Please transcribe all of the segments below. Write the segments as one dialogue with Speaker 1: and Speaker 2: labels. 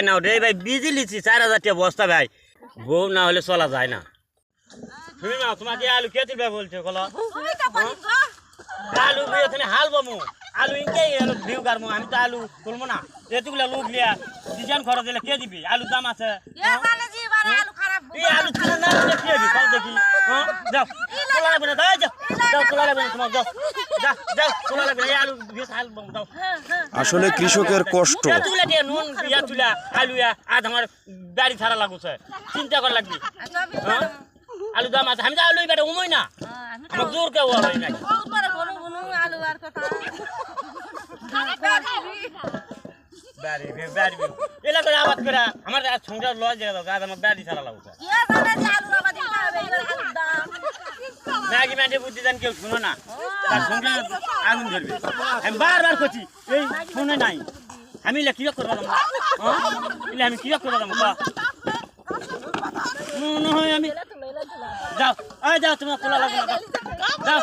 Speaker 1: টাকা নাও রে ভাই বিজি লিছি চার হাজার টাকা বস্তা ভাই। বউ না হলে চলা যায় না। তুমি না তোমাকে আলু কে তুলবে বলছো
Speaker 2: বলি গো
Speaker 1: আলু এখানে হাল বামু। আলু ইনকে আলু ভিউ গারমু আমি তো আলু তুলবো না। এতগুলা লোক লিয়া ডিজাইন খরচ দিলে কে দিবি? আলু দাম আছে
Speaker 2: জি বারে আলু খারাপ
Speaker 1: আলু তুলে না কে দিবি? কল দেখি হ্যাঁ? যাও তোলা লাগবে না যাও। যাও তোলা লাগবে না তোমার যাও।
Speaker 3: আসলে কৃষকের কষ্ট।
Speaker 1: আমার গাড়ি ছাড়া লাগুছে। চিন্তা করা লাগবি। হ্যাঁ? আলু দাম আছে। আমি তো আলু বেটা উমই না।
Speaker 2: আমি
Speaker 1: আমার জোর কেউ হয় নাই।
Speaker 2: বহুত বড় বনু বনু আলু আর কথা
Speaker 1: ব্যারি ব্যারি এলা করে আবাদ করে আমার সংসার লজ জায়গা দাও গাছ আমার ব্যারি ছাড়া লাগুছে।
Speaker 2: এ জানে জি আলু আবার দিতে হবে এবার আলুর দাম।
Speaker 1: ম্যাগি ম্যাগি বুদ্ধি দেন কেউ শুনো না। আগুন ধরবে। আমি বারবার করছি এই, শুনে নাই। আমি এলা হ্যাঁ? এলা আমি হয় আমি যাও। যাও, তোমার খোলা লাগবে। যাও।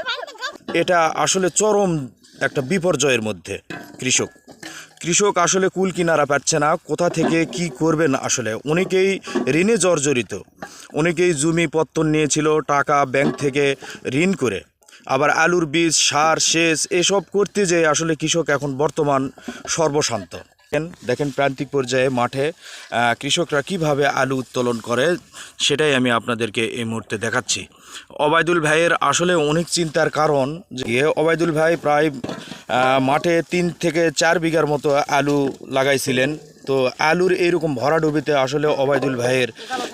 Speaker 3: এটা আসলে চরম একটা বিপর্যয়ের মধ্যে, কৃষক। কৃষক আসলে কুল কিনারা পাচ্ছে না, কোথা থেকে কি করবেন আসলে? অনেকেই ঋণে জর্জরিত। অনেকেই জমি পত্তন নিয়েছিল, টাকা ব্যাংক থেকে ঋণ করে। আবার আলুর বীজ, সার, সেচ, এসব করতে যে আসলে কৃষক এখন বর্তমান সর্বশান্ত। দেখেন প্রান্তিক পর্যায়ে মাঠে কৃষকরা কীভাবে আলু উত্তোলন করে, সেটাই আমি আপনাদেরকে এই মুহূর্তে দেখাচ্ছি। অবায়দুল ভাইয়ের আসলে অনেক চিন্তার কারণ যে অবায়দুল ভাই প্রায় মাঠে তিন থেকে চার বিঘার মতো আলু লাগাইছিলেন। তো আলুর এইরকম ভরাডুবিতে আসলে অবায়দুল ভাইয়ের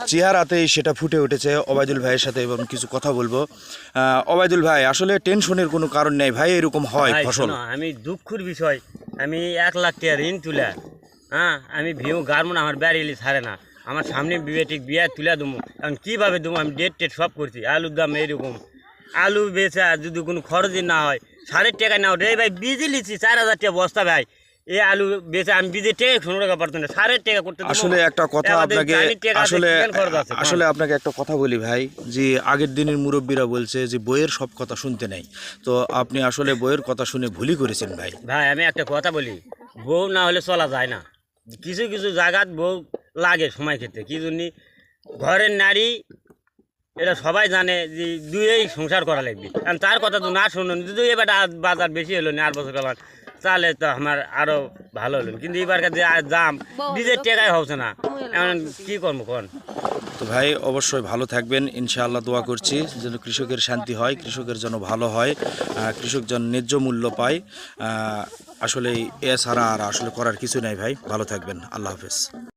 Speaker 3: চেহারাতেই সেটা ফুটে উঠেছে। অবায়দুল ভাইয়ের সাথে এবং কিছু কথা বলব। অবায়দুল ভাই আসলে টেনশনের কোনো কারণ নেই ভাই এরকম হয় ফসল?
Speaker 1: আমি দুঃখের বিষয়। আমি এক লাখ টাকা ঋণ তুলে হ্যাঁ আমি ভিউ গারমো না আমার ব্যারেলি ছাড়ে না। আমার সামনে বিবেটিক বিয়া তুলে দেবো। এখন কীভাবে দেবো? আমি ডেট টেট সব করছি। আলুর দাম এইরকম। আলু বেচা যদি কোনো খরচই না হয় সাড়ের টাকা নাও রে ভাই বিজি লিছি চার হাজার টাকা বস্তা ভাই। এই আলু বেচে আমি বিজে টাকা শোনো টাকা পারতাম না সাড়ের টাকা করতে
Speaker 3: আসলে একটা কথা আপনাকে আসলে আসলে আপনাকে একটা কথা বলি ভাই যে আগের দিনের মুরব্বীরা বলছে যে বইয়ের সব কথা শুনতে নেই। তো আপনি আসলে বইয়ের কথা শুনে ভুলই করেছেন ভাই।
Speaker 1: ভাই আমি একটা কথা বলি বউ না হলে চলা যায় না। কিছু কিছু জায়গাত বউ লাগে সময় ক্ষেত্রে কি জন্য? ঘরের নারী এটা সবাই জানে যে দুইয়েই সংসার করা লাগবে। কারণ তার কথা তো না শুনুন যদি এবার বাজার বেশি হলো না আর বছর কাল তাহলে তো আমার আরও ভালো হলো। কিন্তু এবারকার যে দাম নিজের টেকাই হচ্ছে না। এমন কি করব কোন?
Speaker 3: তো ভাই অবশ্যই ভালো থাকবেন। ইনশাআল্লাহ দোয়া করছি যেন কৃষকের শান্তি হয় কৃষকের জন্য ভালো হয় কৃষক যেন ন্যায্য মূল্য পায়। আহ, আসলে এছাড়া আর আসলে করার কিছু নাই ভাই। ভালো থাকবেন। আল্লাহ হাফেজ।